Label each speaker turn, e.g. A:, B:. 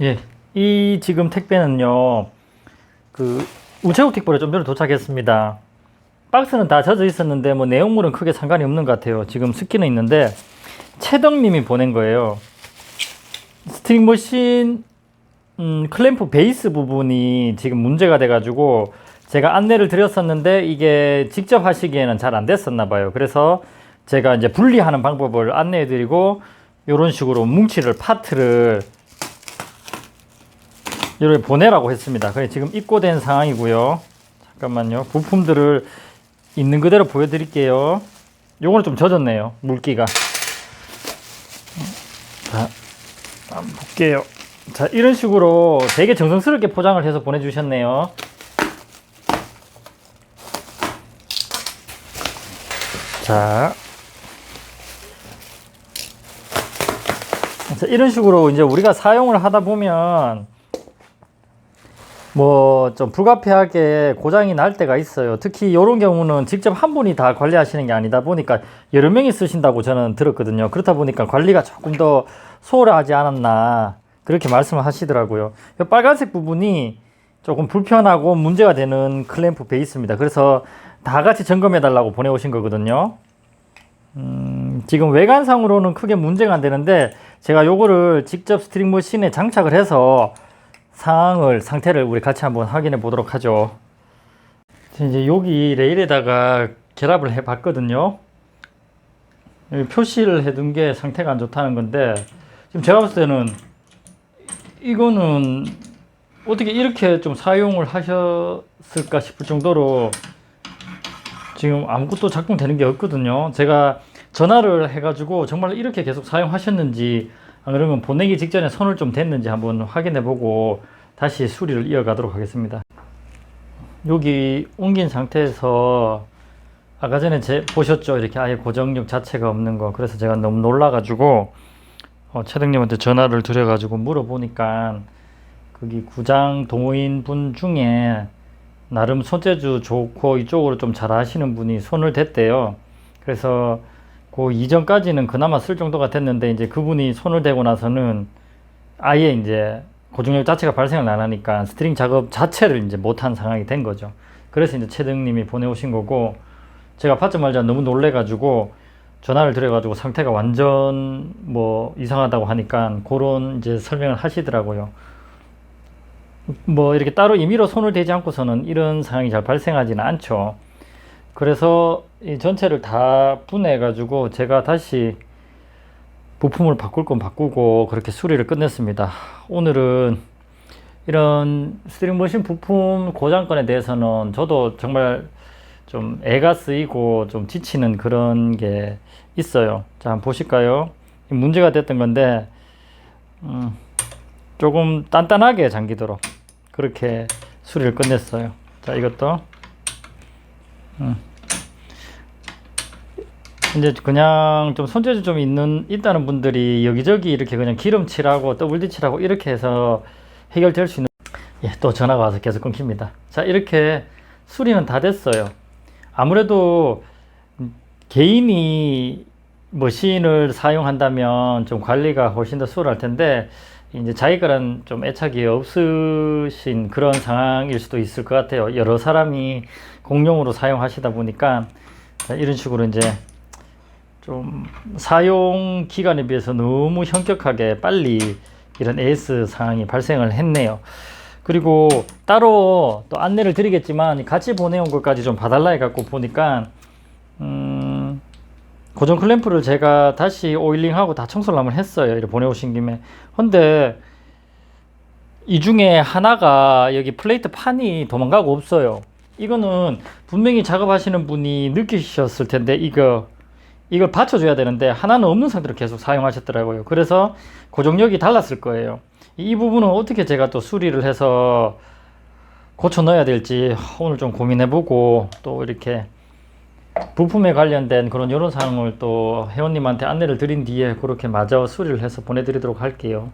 A: 예, 이 지금 택배는요, 그 우체국 택배로 좀 전에 도착했습니다. 박스는 다 젖어 있었는데 뭐 내용물은 크게 상관이 없는 것 같아요. 지금 습기는 있는데 최덕님이 보낸 거예요. 스트링 머신 음, 클램프 베이스 부분이 지금 문제가 돼가지고 제가 안내를 드렸었는데 이게 직접 하시기에는 잘 안 됐었나 봐요. 그래서 제가 이제 분리하는 방법을 안내해드리고 이런 식으로 뭉치를 파트를 이렇게 보내라고 했습니다. 그래 지금 입고된 상황이고요. 잠깐만요. 부품들을 있는 그대로 보여드릴게요. 요거는 좀 젖었네요. 물기가. 자, 한번 볼게요. 자, 이런 식으로 되게 정성스럽게 포장을 해서 보내주셨네요. 자. 자, 이런 식으로 이제 우리가 사용을 하다 보면 뭐 좀 불가피하게 고장이 날 때가 있어요. 특히 이런 경우는 직접 한 분이 다 관리하시는 게 아니다 보니까 여러 명이 쓰신다고 저는 들었거든요. 그렇다 보니까 관리가 조금 더 소홀하지 않았나 그렇게 말씀을 하시더라고요. 이 빨간색 부분이 조금 불편하고 문제가 되는 클램프 베이스입니다. 그래서 다 같이 점검해 달라고 보내오신 거거든요. 음, 지금 외관상으로는 크게 문제가 안 되는데 제가 요거를 직접 스트링 머신에 장착을 해서 상황을 상태를 우리 같이 한번 확인해 보도록 하죠. 이제 여기 레일에다가 결합을 해 봤거든요. 표시를 해둔 게 상태가 안 좋다는 건데 지금 제가 봤을 때는 이거는 어떻게 이렇게 좀 사용을 하셨을까 싶을 정도로 지금 아무것도 작동되는 게 없거든요. 제가 전화를 해가지고 정말 이렇게 계속 사용하셨는지 안 그러면 보내기 직전에 손을 좀 댔는지 한번 확인해 보고 다시 수리를 이어가도록 하겠습니다. 여기 옮긴 상태에서 아까 전에 제 보셨죠? 이렇게 아예 고정력 자체가 없는 거. 그래서 제가 너무 놀라 가지고 어, 최등님한테 전화를 드려 가지고 물어보니까 거기 구장 동호인 분 중에 나름 손재주 좋고 이쪽으로 좀 잘 아시는 분이 손을 댔대요. 그래서 그 이전까지는 그나마 쓸 정도가 됐는데 이제 그분이 손을 대고 나서는 아예 이제 고중력 자체가 발생을 안 하니까 스트링 작업 자체를 이제 못한 상황이 된 거죠. 그래서 이제 최등님이 보내오신 거고 제가 받자마자 너무 놀래가지고 전화를 드려가지고 상태가 완전 뭐 이상하다고 하니까 그런 이제 설명을 하시더라고요. 뭐 이렇게 따로 임의로 손을 대지 않고서는 이런 상황이 잘 발생하지는 않죠. 그래서 이 전체를 다 분해해 가지고 제가 다시 부품을 바꿀 건 바꾸고 그렇게 수리를 끝냈습니다. 오늘은 이런 스트링 머신 부품 고장건에 대해서는 저도 정말 좀 애가 쓰이고 좀 지치는 그런 게 있어요. 자, 한번 보실까요? 문제가 됐던 건데, 음, 조금 단단하게 잠기도록 그렇게 수리를 끝냈어요. 자, 이것도 음. 이제 그냥 좀 손재주 좀 있는 있다는 분들이 여기저기 이렇게 그냥 기름칠하고 WD칠하고 이렇게 해서 해결될 수 있는 예, 또 전화가 와서 계속 끊깁니다. 자, 이렇게 수리는 다 됐어요. 아무래도 개인이 머신을 사용한다면 좀 관리가 훨씬 더 수월할 텐데 이제 자기가는 좀 애착이 없으신 그런 상황일 수도 있을 것 같아요. 여러 사람이 공용으로 사용하시다 보니까 자, 이런 식으로 이제 좀 사용 기간에 비해서 너무 현격하게 빨리 이런 AS 상황이 발생을 했네요. 그리고 따로 또 안내를 드리겠지만 같이 보내온 것까지 좀 봐달라 해갖고 보니까 음, 고정 클램프를 제가 다시 오일링하고 다 청소를 한번 했어요. 이렇게 보내오신 김에. 근데 이 중에 하나가 여기 플레이트 판이 도망가고 없어요. 이거는 분명히 작업하시는 분이 느끼셨을 텐데 이거 이걸 받쳐줘야 되는데 하나는 없는 상태로 계속 사용하셨더라고요. 그래서 고정력이 달랐을 거예요. 이 부분은 어떻게 제가 또 수리를 해서 고쳐 넣어야 될지 오늘 좀 고민해보고 또 이렇게 부품에 관련된 그런 이런 사항을 또 회원님한테 안내를 드린 뒤에 그렇게 마저 수리를 해서 보내드리도록 할게요.